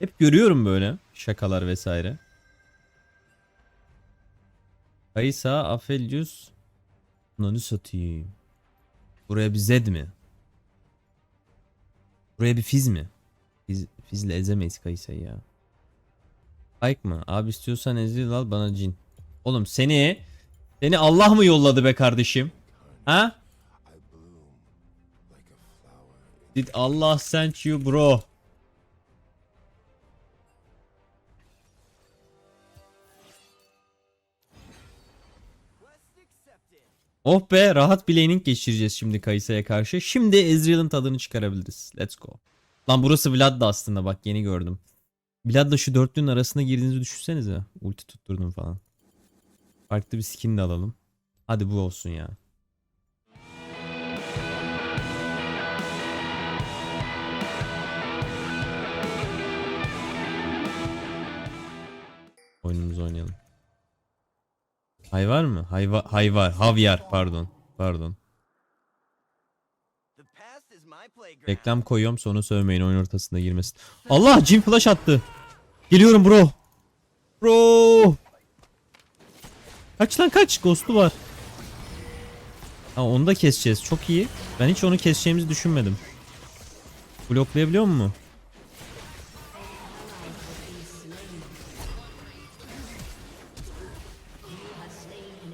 Hep görüyorum böyle şakalar vesaire. Kaysa, Aphelios. Nanı satayım. Buraya bir Zed mi? Buraya bir Fiz mi? Fiz, Fiz'le ezemeyiz Kaysa'yı ya. Pike mı? Abi istiyorsan Ezreal al bana cin. Oğlum seni seni Allah mı yolladı be kardeşim? Ha? Did Allah sent you bro? Oh be rahat bir laning geçireceğiz şimdi Kayısa'ya karşı. Şimdi Ezreal'ın tadını çıkarabiliriz. Let's go. Lan burası Vlad da aslında bak yeni gördüm. Vlad'la şu dörtlünün arasına girdiğinizi düşünsenize. Ulti tutturdum falan. Farklı bir skin de alalım. Hadi bu olsun ya. Oyunumuzu oynayalım. Hay var mı? Hayva hay var. Havyar pardon. Pardon. Reklam koyuyorum sonra sövmeyin oyun ortasında girmesin. Allah Jim flash attı. Geliyorum bro. Bro. Kaç lan kaç. Ghost'u var. Ha onu da keseceğiz. Çok iyi. Ben hiç onu keseceğimizi düşünmedim. Bloklayabiliyor mu?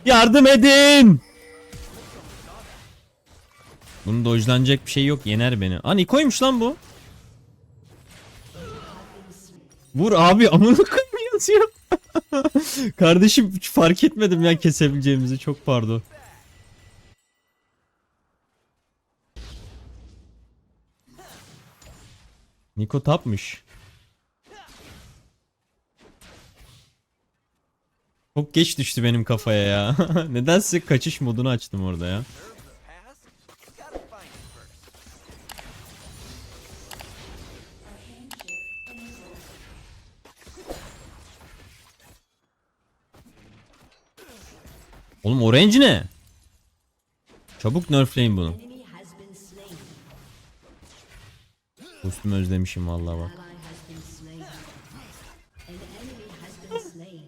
Yardım edin. Bunun dojlanacak bir şey yok. Yener beni. Aa Niko'ymuş lan bu. Vur abi amına koyayım yazıyor. Kardeşim fark etmedim ya kesebileceğimizi. Çok pardon. Niko tapmış. Çok geç düştü benim kafaya ya. Nedense kaçış modunu açtım orada ya. Oğlum orange ne? Çabuk nerfleyin bunu. Kostümü özlemişim vallahi bak.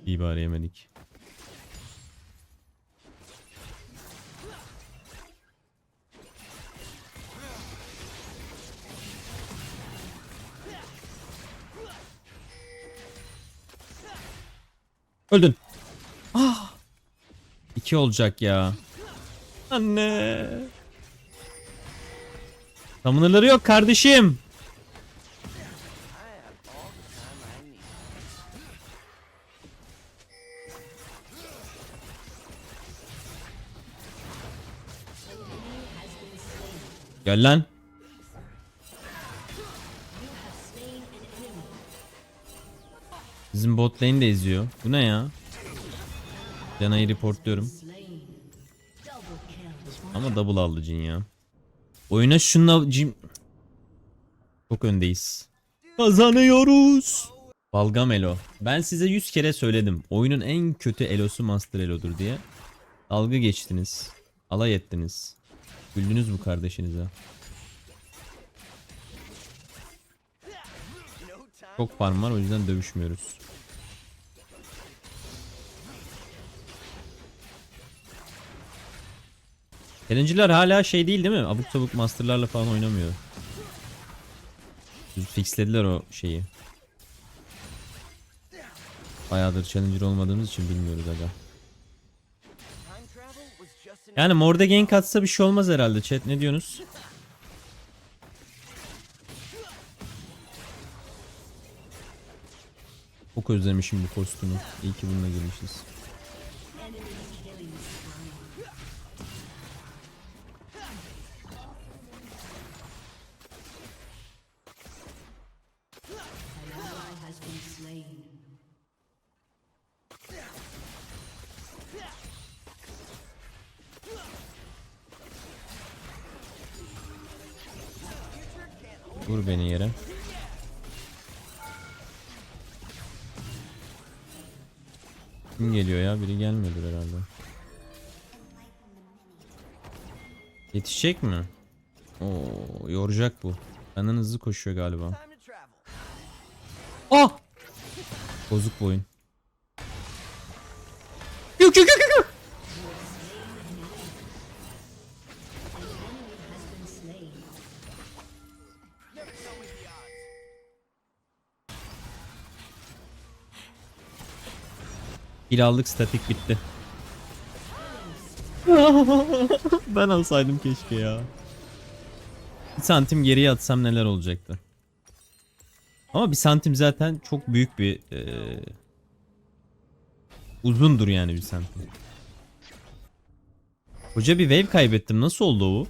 İyi bari yemedik. Öldün. Ah. İki olacak ya. Anne. Tamınırları yok kardeşim. Gel lan. Bizim bot lane de izliyor. Bu ne ya? Canayı reportluyorum. Ama double aldı Jin ya. Oyuna şunla Jin... Çok öndeyiz. Kazanıyoruz. Balgam Elo. Ben size 100 kere söyledim. Oyunun en kötü Elo'su Master Elo'dur diye. Dalga geçtiniz. Alay ettiniz. Güldünüz bu kardeşinize. Çok farm var o yüzden dövüşmüyoruz. Challenger'lar hala şey değil değil mi? Abuk sabuk masterlarla falan oynamıyor. Fixlediler o şeyi. Bayağıdır challenger olmadığımız için bilmiyoruz aga. Yani Morde gank atsa bir şey olmaz herhalde chat ne diyorsunuz? Çok özlemişim bu kostümü. İyi ki bununla girmişiz. Kim geliyor ya? Biri gelmiyordur herhalde. Yetişecek mi? Oo, yoracak bu. Benden hızlı koşuyor galiba. Ah! Bozuk bu oyun. Yok yok Kill aldık statik bitti. ben alsaydım keşke ya. Bir santim geriye atsam neler olacaktı. Ama bir santim zaten çok büyük bir eee, uzundur yani bir santim. Hoca bir wave kaybettim. Nasıl oldu o?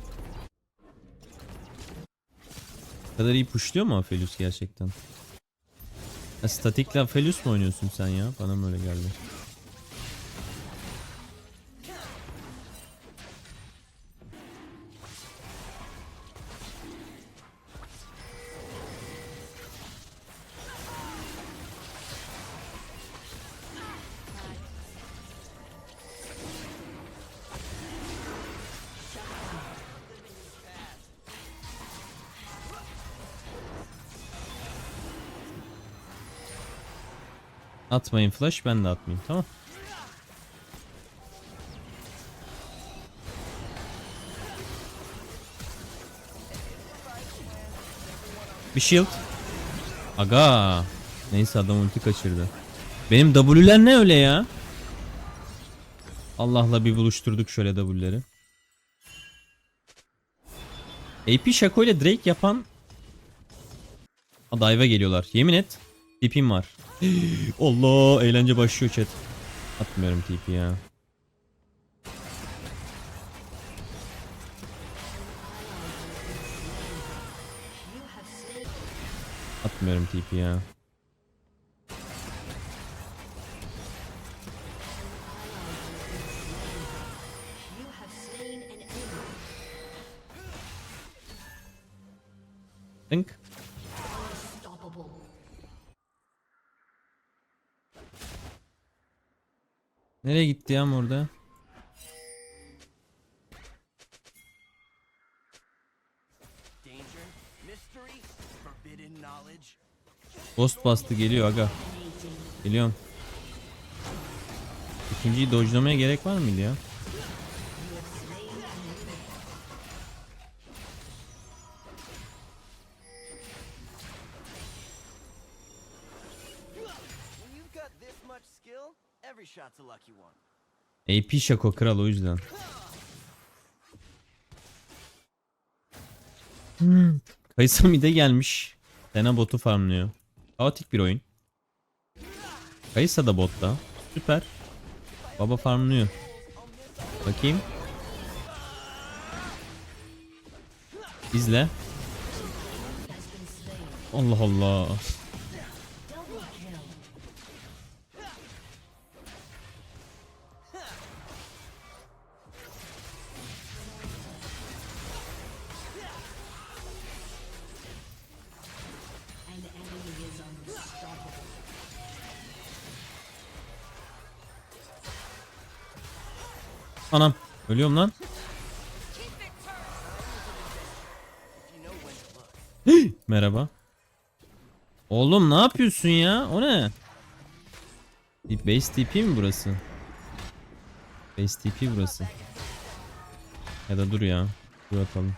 Bu kadar iyi pushluyor mu Aphelios gerçekten? Statikle Aphelios mu oynuyorsun sen ya? Bana mı öyle geldi? Atmayın flash ben de atmayayım tamam. Bir shield. Aga. Neyse adam ulti kaçırdı. Benim W'ler ne öyle ya? Allah'la bir buluşturduk şöyle W'leri. AP Shaco ile Drake yapan dive'a geliyorlar. Yemin et. TP'm var. Allah eğlence başlıyor chat. Atmıyorum TP ya. Atmıyorum TP ya. Ya orada? Ghost bastı geliyor aga. Geliyorum. İkinciyi dojlamaya gerek var mıydı ya? AP Shaco kral o yüzden. Hmm. Kayısa mide gelmiş. Sena botu farmlıyor. Kaotik bir oyun. Kayısa da botta. Süper. Baba farmlıyor. Bakayım. İzle. Allah Allah. Anam. Ölüyorum lan. Merhaba. Oğlum ne yapıyorsun ya? O ne? Base TP mi burası? Base TP burası. Ya da dur ya. Dur atalım.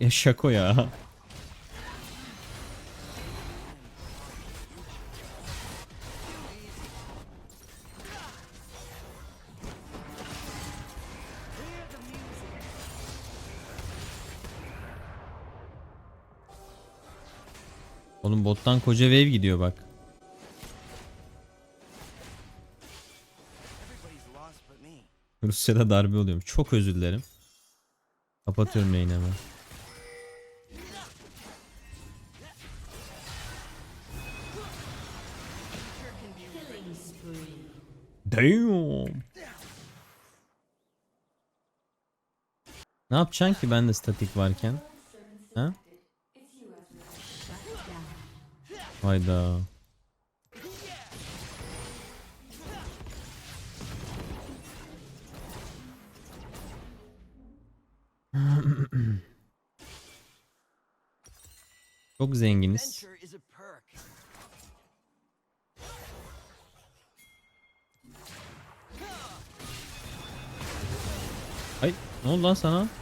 Ya şako ya. Oğlum bottan koca wave gidiyor bak. Rusya'da darbe oluyormuş. Çok özür dilerim. Kapatıyorum yayını hemen. Damn. Ne yapacaksın ki bende statik varken? Ha? Hayda. Çok zenginiz. はい、もう出したな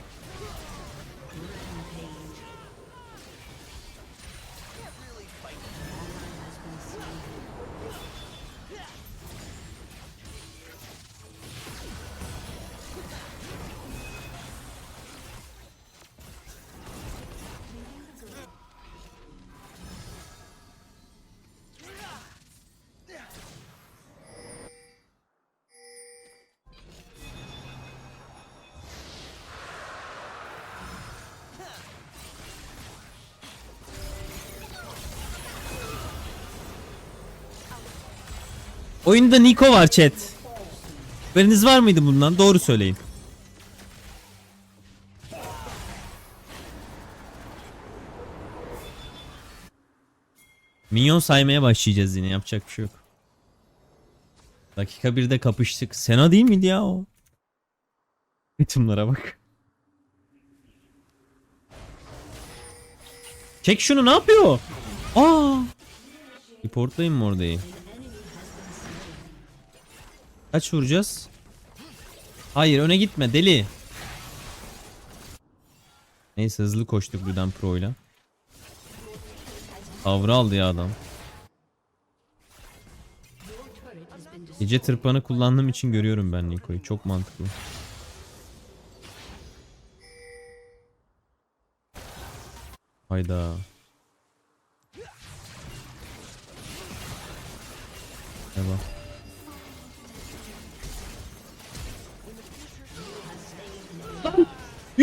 Oyunda Niko var chat. Haberiniz var mıydı bundan? Doğru söyleyin. Minyon saymaya başlayacağız yine yapacak bir şey yok. Dakika birde kapıştık. Sena değil miydi ya o? Ritimlere bak. Çek şunu ne yapıyor? Aa! Reportlayayım mı orayı? Kaç vuracağız? Hayır öne gitme deli. Neyse hızlı koştuk buradan pro ile. Avra aldı ya adam. Gece tırpanı kullandığım için görüyorum ben Niko'yu. Çok mantıklı. Hayda. Eyvah.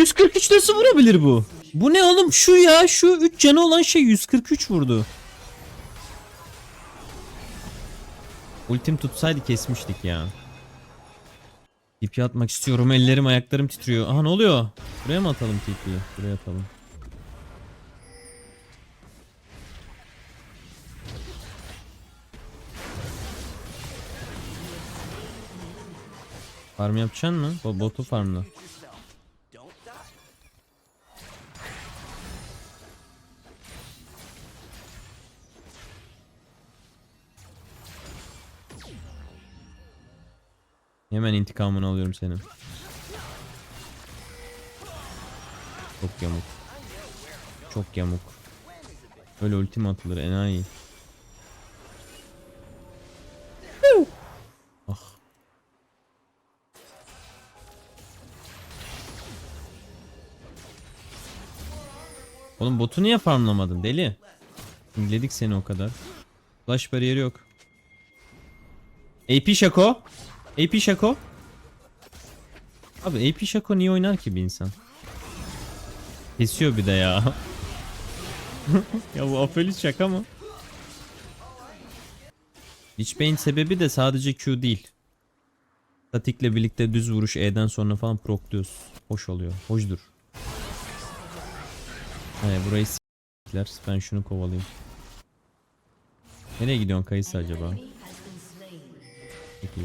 143 nasıl vurabilir bu? Bu ne oğlum? Şu ya şu 3 canı olan şey 143 vurdu. Ultim tutsaydı kesmiştik ya. TP atmak istiyorum. Ellerim ayaklarım titriyor. Aha ne oluyor? Buraya mı atalım TP'yi? Buraya atalım. Farm yapacaksın mı? Bo botu farmla. Hemen intikamını alıyorum senin. Çok yamuk. Çok yamuk. Öyle ultim atılır enayi. ah. Oğlum botu niye farmlamadın deli? İngledik seni o kadar. Flash bariyeri yok. AP Şako. AP Şako. Abi AP Şako niye oynar ki bir insan? Kesiyor bir de ya. ya bu Aphelios şaka mı? Lich Bane sebebi de sadece Q değil. Statikle birlikte düz vuruş E'den sonra falan prokluyoruz. Hoş oluyor. Hoşdur. He burayı s**ler. Ben şunu kovalayayım. Nereye gidiyorsun kayısı acaba? Peki.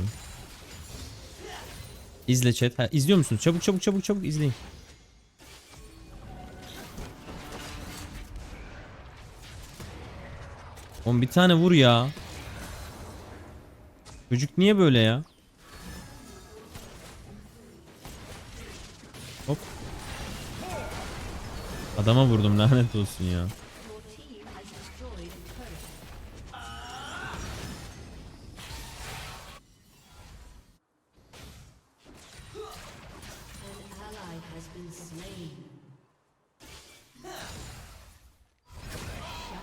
İzle chat. Ha, izliyor musunuz? Çabuk çabuk çabuk çabuk izleyin. Oğlum bir tane vur ya. Çocuk niye böyle ya? Hop. Adama vurdum lanet olsun ya.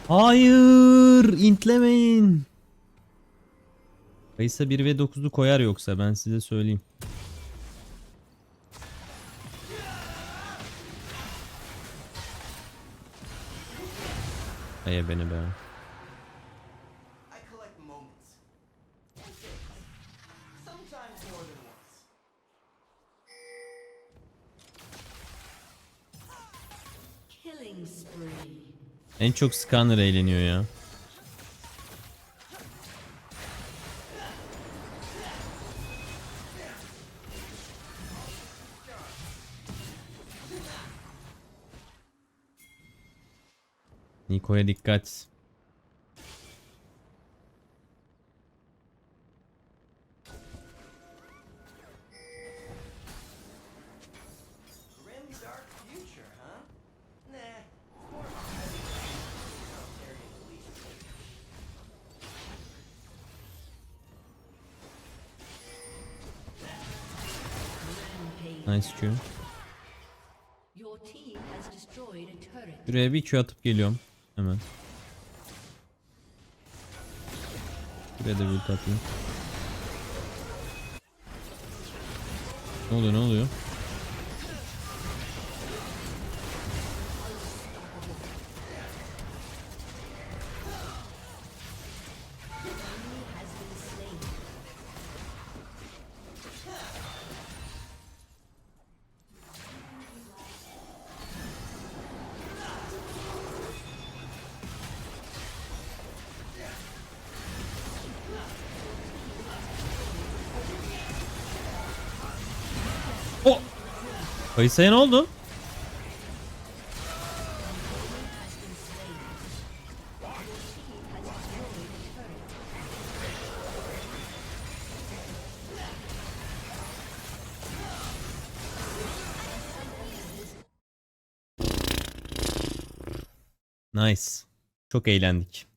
Hayır, intlemeyin. Kayısa 1 ve 9'u koyar yoksa ben size söyleyeyim. Aya beni be. En çok scanner eğleniyor ya. Niko'ya dikkat. Nice Q. Şuraya bir Q atıp geliyorum. Hemen. Buraya da bir ulti atayım. Ne oluyor ne oluyor? Kayısaya ne oldu? Nice. Çok eğlendik.